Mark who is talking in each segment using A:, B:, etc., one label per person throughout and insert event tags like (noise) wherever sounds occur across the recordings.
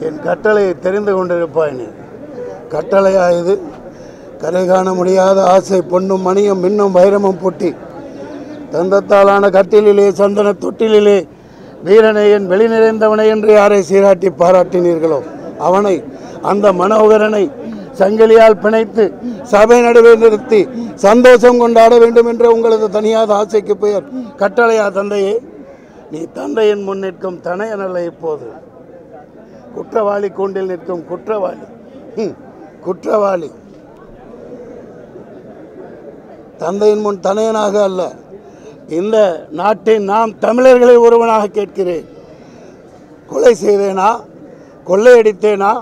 A: என் கட்டளையை தெரிந்து கொண்டிருப்பாய் நீ. கட்டளையா இது? கரை காண முடியாத ஆசை பொன்னும் மணியும் மின்னும் வைரமும் பொட்டி. தந்தத்தாலான கட்டிலிலே சந்தன தொட்டிலிலே வீரனை என் வெளி நிறைந்தவனை என்று யாரை சீராட்டி பாராட்டினீர்களோ? அவனை அந்த மனோகரனை சங்கிலியால் பிணைத்து சபை நடுவே நிறுத்தி சந்தோஷம் கொண்டாட வேண்டும் என்ற உங்களது தனியாத ஆசைக்கு பெயர் கட்டளையா தந்தையே? நீ தந்தையின் முன் நிற்கும் தனையனல்ல இப்போது. குற்றவாளி கூண்டில் நிற்கும் குற்றவாளி. குற்றவாளி. தந்தையின் முன் தனையனாக அல்ல. இந்த நாட்டின் நாம் தமிழர்களை ஒருவனாக கேட்கிறேன். கொலை செய்தேனா? கொள்ளையடித்தேனா?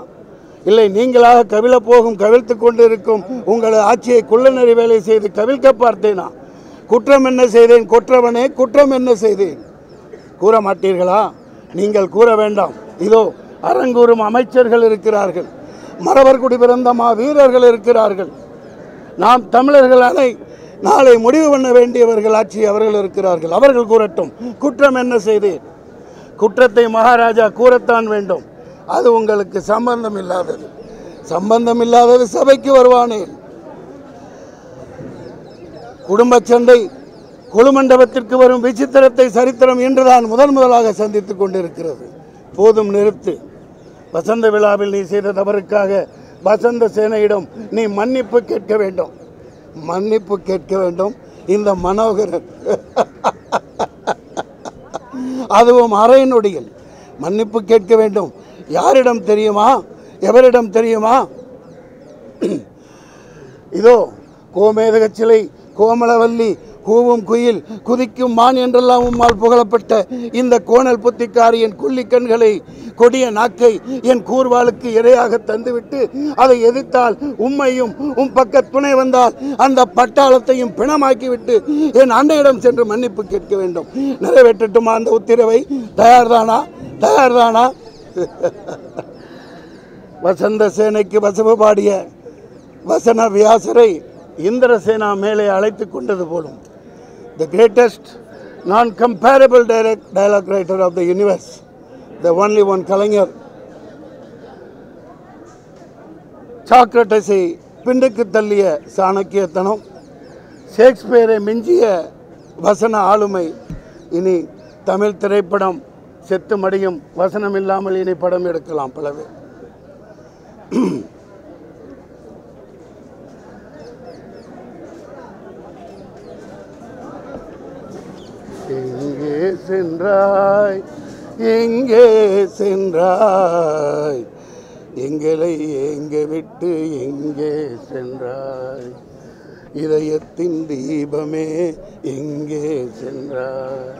A: இல்லை நீங்களாக கவிழ போகும் கவிழ்த்து கொண்டிருக்கும் உங்களது ஆட்சியை குள்ளநறி வேலை செய்து கவிழ்க்க பார்த்தேனா? குற்றம் என்ன செய்தேன்? குற்றவனே குற்றம் என்ன செய்தேன்? கூற மாட்டீர்களா? நீங்கள் கூற வேண்டாம். இதோ அரங்கூறும் அமைச்சர்கள் இருக்கிறார்கள். மறவர்குடி பிறந்த மா வீரர்கள் இருக்கிறார்கள். நாம் தமிழர்கள் அனை நாளை முடிவு பண்ண வேண்டியவர்கள் ஆட்சி அவர்கள் இருக்கிறார்கள். அவர்கள் கூறட்டும். குற்றம் என்ன செய்தேன் குற்றத்தை மகாராஜா கூறத்தான் வேண்டும். அது உங்களுக்கு சம்பந்தம் இல்லாதது. சம்பந்தம் இல்லாதது சபைக்கு வருவானேன் குடும்ப சண்டை குழுமண்டபத்திற்கு வரும் விசித்திரத்தை சரித்திரம் இன்றுதான் முதன் முதலாக சந்தித்துக் கொண்டிருக்கிறது. போதும் நிறுத்து. வசந்த விழாவில் நீ செய்த தவறுக்காக வசந்த சேனையிடம் நீ மன்னிப்பு கேட்க வேண்டும். மன்னிப்பு கேட்க வேண்டும். இந்த மனோகரன். அதுவும் அரை நொடியில். மன்னிப்பு கேட்க வேண்டும். யாரிடம் தெரியுமா? எவரிடம் தெரியுமா? இதோ கோமேதக சிலை கோமலவல்லி கூவும் குயில் குதிக்கும் மான் என்றெல்லாம் உம்மால் புகழப்பட்ட இந்த கோணல் புத்திக்காரியின் குள்ளி கண்களை கொடிய நாக்கை என் கூர்வாளுக்கு இரையாக தந்துவிட்டு அதை எதிர்த்தால் உம்மையும் உம் பக்க துணை வந்தால் அந்த பட்டாளத்தையும் பிணமாக்கிவிட்டு என் அண்டையிடம் சென்று மன்னிப்பு கேட்க வேண்டும். நிறைவேற்றட்டுமா அந்த உத்தரவை? தயார்தானா? தயார்தானா? (laughs) வசந்த சேனைக்கு வசவு பாடிய வசன வியாசரை இந்திரசேனா மேலே அழைத்து கொண்டது போலும். The greatest non comparable direct dialogue writer of the universe the only one Kalaignar. சாக்ரட்டஸை பிண்டுக்கு தள்ளிய சாணக்கியத்தனம் ஷேக்ஸ்பியரை மிஞ்சிய வசன ஆளுமை. இனி தமிழ் திரைப்படம் செத்து மடியும் வசனம் இல்லாமல் இனி படம் எடுக்கலாம் பலவே எங்கே சென்றாய்? எங்கே சென்றாய்? எங்களை எங்கே விட்டு எங்கே சென்றாய்? இதயத்தின் தீபமே எங்கே சென்றாய்?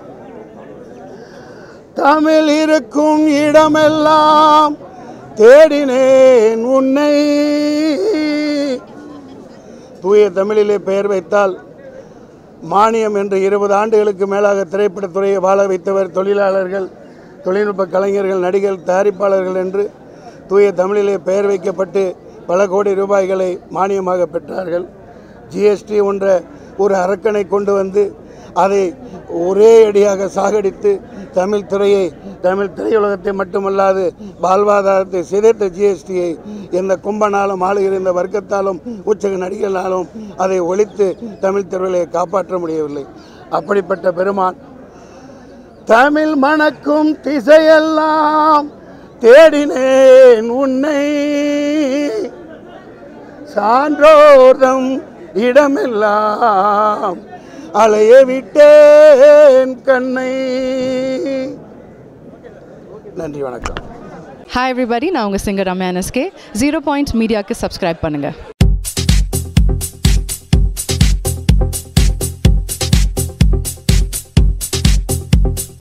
A: தமிழ் இருக்கும் இடமெல்லாம் தேடினேன் உன்னை. தூய தமிழிலே பெயர் வைத்தால் மானியம் என்று இருபது ஆண்டுகளுக்கு மேலாக திரைப்படத்துறையை வாழ வைத்தவர் தொழிலாளர்கள் தொழில்நுட்ப கலைஞர்கள் நடிகர் தயாரிப்பாளர்கள் என்று தூய தமிழிலே பெயர் வைக்கப்பட்டு பல கோடி ரூபாய்களை மானியமாக பெற்றார்கள். ஜிஎஸ்டி என்ற ஒரு அரக்கனை கொண்டு வந்து அதை ஒரே அடியாக சாகடித்து தமிழ் துறையை தமிழ் திரையுலகத்தை மட்டுமல்லாது வாழ்வாதாரத்தை சிதைத்த ஜிஎஸ்டியை எந்த கும்பனாலும் ஆளுகிற இந்த வர்க்கத்தாலும் உச்சக நடிகர்களாலும் அதை ஒழித்து தமிழ் துறையை காப்பாற்ற முடியவில்லை. அப்படிப்பட்ட பெருமான் தமிழ் மணக்கும் திசையெல்லாம் தேடினேன் உன்னை. சான்றோர்தம் இடமெல்லாம் அலைய விட்டேன் கண்ணை. நன்றி வணக்கம்.
B: ஹாய் எவ்ரிபடி நான் உங்கள் சிங்கர் ரம்யா ஜீரோ பாயிண்ட் மீடியாவுக்கு சப்ஸ்கிரைப் பண்ணுங்கள்